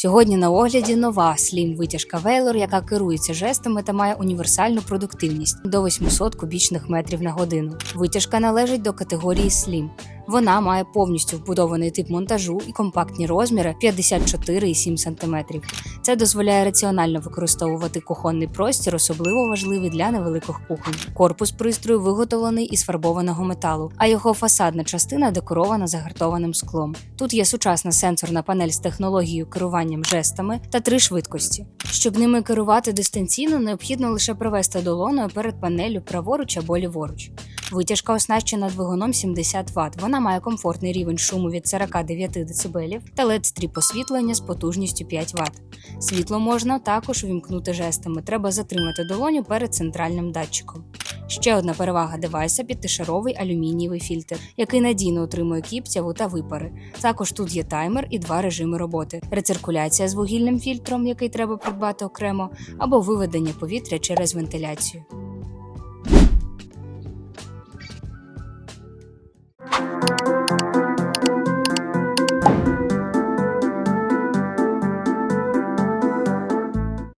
Сьогодні на огляді нова слім витяжка Вейлор, яка керується жестами та має універсальну продуктивність до 800 кубічних метрів на годину. Витяжка належить до категорії Slim. Вона має повністю вбудований тип монтажу і компактні розміри 54,7 см. Це дозволяє раціонально використовувати кухонний простір, особливо важливий для невеликих кухонь. Корпус пристрою виготовлений із фарбованого металу, а його фасадна частина декорована загартованим склом. Тут є сучасна сенсорна панель з технологією керуванням жестами та три швидкості. Щоб ними керувати дистанційно, необхідно лише провести долоною перед панеллю праворуч або ліворуч. Витяжка оснащена двигуном 70 Вт. Вона має комфортний рівень шуму від 49 дБ та led стріп освітлення з потужністю 5 Вт. Світло можна також увімкнути жестами. Треба затримати долоню перед центральним датчиком. Ще одна перевага девайса п'ятишаровий алюмінієвий фільтр, який надійно утримує кіптяву та випари. Також тут є таймер і два режими роботи: рециркуляція з вугільним фільтром, який треба придбати окремо, або виведення повітря через вентиляцію. Thank you.